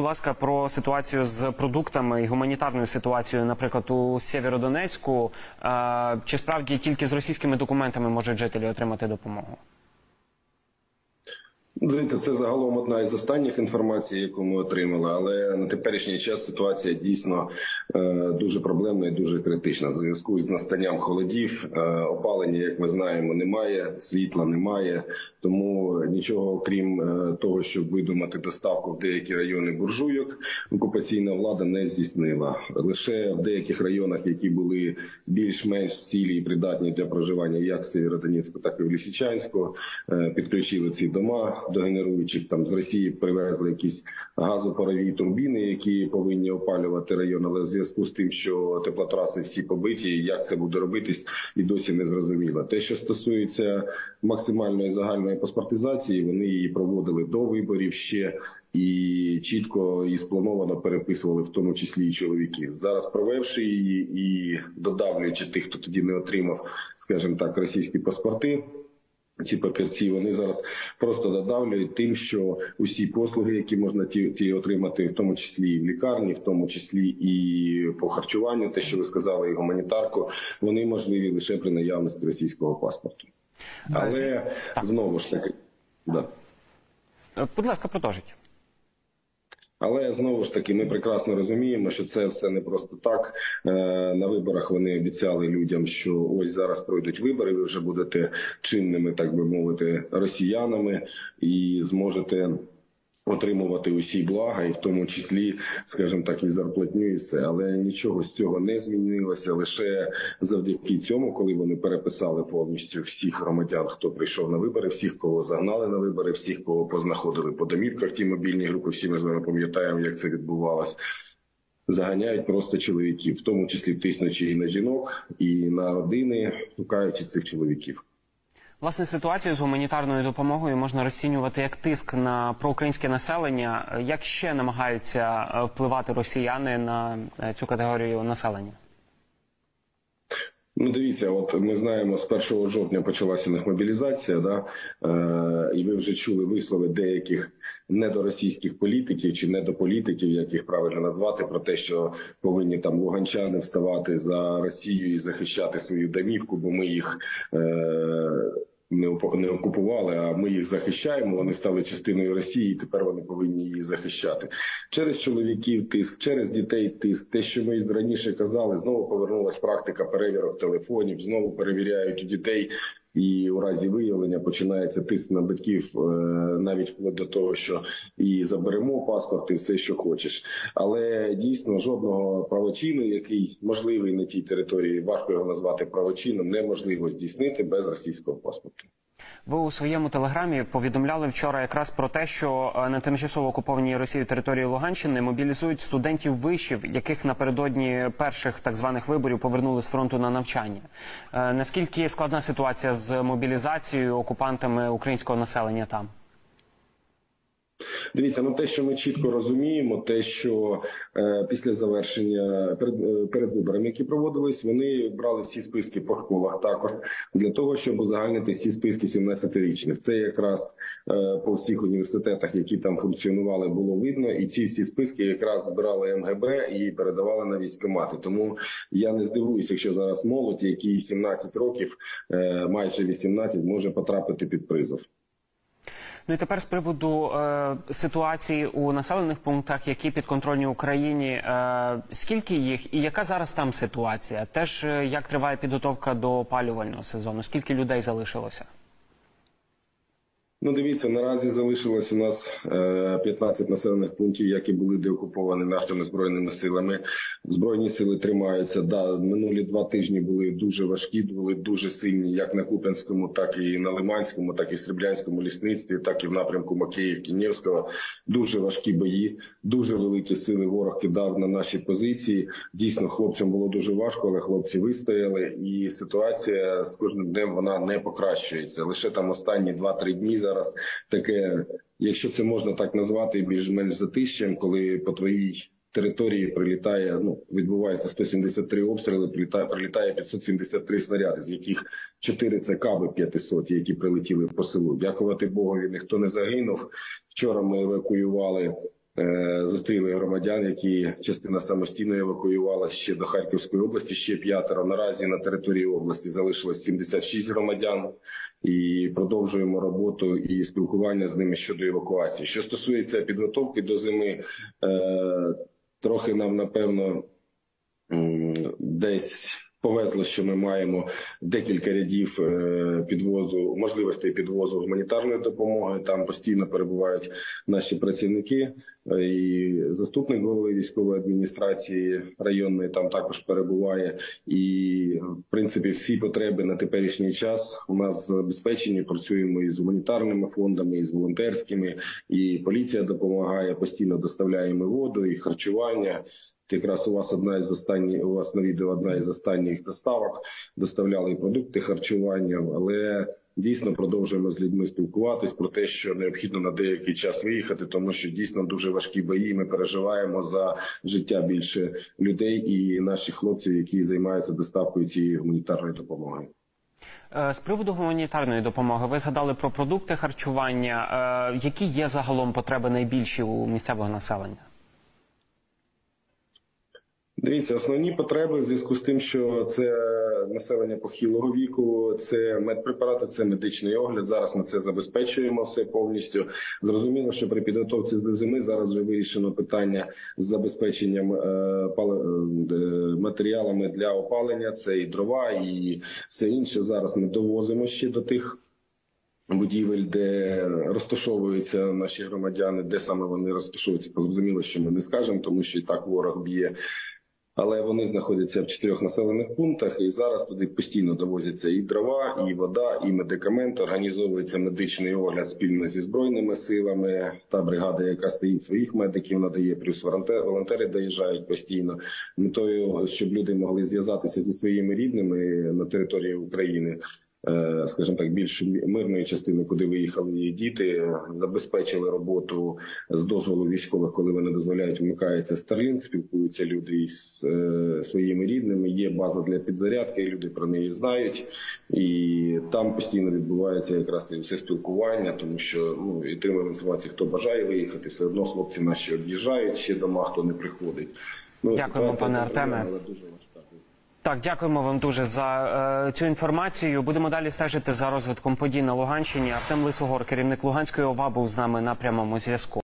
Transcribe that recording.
Будь ласка, про ситуацію з продуктами і гуманітарною ситуацією, наприклад, у Сєвєродонецьку. Е, Чи справді тільки з російськими документами можуть жителі отримати допомогу? Дивіться, це загалом одна із останніх інформацій, яку ми отримали, але на теперішній час ситуація дійсно е, дуже проблемна і дуже критична. В зв'язку з настанням холодів е, опалення, як ми знаємо, немає, світла немає, тому нічого крім е, того, щоб видумати доставку в деякі райони буржуйок, окупаційна влада не здійснила. Лише в деяких районах, які були більш-менш цілі і придатні для проживання, як в Сєвєродонецьку, так і в Лісичанську, е, підключили ці дома до генеруючих. Там з Росії привезли якісь газопарові турбіни, які повинні опалювати район. Але в зв'язку з тим, що теплотраси всі побиті, як це буде робитись, і досі не зрозуміло. Те, що стосується максимальної загальної паспортизації, вони її проводили до виборів ще і чітко і сплановано переписували, в тому числі і чоловіків. Зараз провевши її і додавлюючи тих, хто тоді не отримав, скажімо так, російські паспорти. Ці папірці вони зараз просто додавлюють тим, що усі послуги, які можна ті, ті отримати, в тому числі і в лікарні, в тому числі і по харчуванню, те, що ви сказали, і гуманітарку, вони можливі лише при наявності російського паспорту. Але Так. знову ж таки, да. Е, Будь ласка, продовжіть. Але знову ж таки, ми прекрасно розуміємо, що це все не просто так. Е, На виборах вони обіцяли людям, що ось зараз пройдуть вибори. Ви вже будете чинними, так би мовити, росіянами, і зможете отримувати усі блага, і в тому числі, скажімо так, і зарплатню, і все. Але нічого з цього не змінилося. Лише завдяки цьому, коли вони переписали повністю всіх громадян, хто прийшов на вибори, всіх, кого загнали на вибори, всіх, кого познаходили по домівках. Ті мобільні групи, всі ми з вами пам'ятаємо, як це відбувалось. Заганяють просто чоловіків, в тому числі тиснучи і на жінок, і на родини, шукаючи цих чоловіків. Власне, ситуацію з гуманітарною допомогою можна розцінювати як тиск на проукраїнське населення. Як ще намагаються е, впливати росіяни на е, цю категорію населення? Ну, дивіться, от ми знаємо, з 1 жовтня почалася них мобілізація, да? е, і ви вже чули вислови деяких недоросійських політиків чи недополітиків, як їх правильно назвати, про те, що повинні там луганчани вставати за Росію і захищати свою домівку, бо ми їх. Е, не не окупували, а ми їх захищаємо. Вони стали частиною Росії, і тепер вони повинні її захищати через чоловіків. Тиск, через дітей тиск. Те, що ми раніше казали, знову повернулася практика перевірок телефонів. Знову перевіряють у дітей. І у разі виявлення починається тиск на батьків е, навіть вплоть до того, що і заберемо паспорт, і все, що хочеш. Але дійсно жодного правочину, який можливий на тій території, важко його назвати правочином, неможливо здійснити без російського паспорту. Ви у своєму телеграмі повідомляли вчора якраз про те, що е, на тимчасово окупованій Росією території Луганщини мобілізують студентів вишів, яких напередодні перших так званих виборів повернули з фронту на навчання. Е, Наскільки складна ситуація з мобілізацією окупантами українського населення там? Дивіться, ну те, що ми чітко розуміємо, те, що е, після завершення перед, е, перед виборами, які проводились, вони брали всі списки по школах також для того, щоб узагальнити всі списки 17-річних. Це якраз е, по всіх університетах, які там функціонували, було видно, і ці всі списки якраз збирали МГБ і передавали на військкомати. Тому я не здивуюся, якщо зараз молодь, якій 17 років, е, майже 18, може потрапити під призов. Ну і тепер з приводу е, ситуації у населених пунктах, які підконтрольні Україні, е, скільки їх і яка зараз там ситуація? Теж е, як триває підготовка до опалювального сезону? Скільки людей залишилося? Ну, дивіться, наразі залишилось у нас е, 15 населених пунктів, які були деокуповані нашими збройними силами. Збройні сили тримаються. Да, минулі два тижні були дуже важкі, були дуже сильні, як на Куп'янському, так і на Лиманському, так і в Сріблянському лісництві, так і в напрямку Макеївки, Нєвського. Дуже важкі бої, дуже великі сили. Ворог кидав на наші позиції. Дійсно, хлопцям було дуже важко, але хлопці вистояли. І ситуація з кожним днем вона не покращується. Лише там останні 2-3 дні зараз таке, якщо це можна так назвати, більш-менш затищем, коли по твоїй території прилітає, ну відбувається 173 обстріли, прилітає, прилітає 573 снаряди, з яких 4 це каби 500, які прилетіли по селу. Дякувати Богові, ніхто не загинув. Вчора ми евакуювали Е, Зустріли громадян, які частина самостійно евакуювала ще до Харківської області. Ще п'ятеро. Наразі на території області залишилось 76 громадян, і продовжуємо роботу і спілкування з ними щодо евакуації. Що стосується підготовки до зими, е, трохи нам напевно десь. Повезло, що ми маємо декілька рядів е, підвозу, можливостей підвозу гуманітарної допомоги. Там постійно перебувають наші працівники, Е, і заступник голови військової адміністрації районної там також перебуває. І в принципі всі потреби на теперішній час у нас забезпечені. Працюємо із гуманітарними фондами, і з волонтерськими, і поліція допомагає постійно доставляємо воду і харчування. Якраз у вас одна із останніх у вас на відео одна із останніх доставок доставляли продукти харчування, але дійсно продовжуємо з людьми спілкуватись про те, що необхідно на деякий час виїхати, тому що дійсно дуже важкі бої. Ми переживаємо за життя більше людей і наших хлопців, які займаються доставкою цієї гуманітарної допомоги. Е, З приводу гуманітарної допомоги ви згадали про продукти харчування. Е, Які є загалом потреби найбільші у місцевого населення? Дивіться, основні потреби в зв'язку з тим, що це населення похилого віку, це медпрепарати, це медичний огляд. Зараз ми це забезпечуємо все повністю. Зрозуміло, що при підготовці до зими зараз вже вирішено питання з забезпеченням е, е, матеріалами для опалення. Це і дрова, і все інше. Зараз ми довозимо ще до тих. Будівель, де розташовуються наші громадяни, де саме вони розташовуються, зрозуміло, що ми не скажемо, тому що і так ворог б'є. Але вони знаходяться в чотирьох населених пунктах, і зараз туди постійно довозяться і дрова, і вода, і медикаменти. Організовується медичний огляд спільно зі збройними силами. Та бригада, яка стоїть своїх медиків, надає плюс волонтери, доїжджають постійно. Метою, щоб люди могли зв'язатися зі своїми рідними на території України. Е, Скажімо так, більш мирної частини, куди виїхали її діти, забезпечили роботу з дозволу військових, коли вони дозволяють, вмикається Starlink, спілкуються люди із е, своїми рідними. Є база для підзарядки, люди про неї знають, і там постійно відбувається якраз і все спілкування, тому що ну і отримуємо інформацію, хто бажає виїхати, все одно хлопці наші об'їжджають ще дома, хто не приходить. Ну Дякуємо, пане Артеме. дуже. Так, дякуємо вам дуже за е, цю інформацію. Будемо далі стежити за розвитком подій на Луганщині. Артем Лисогор, керівник Луганської ОВА, був з нами на прямому зв'язку.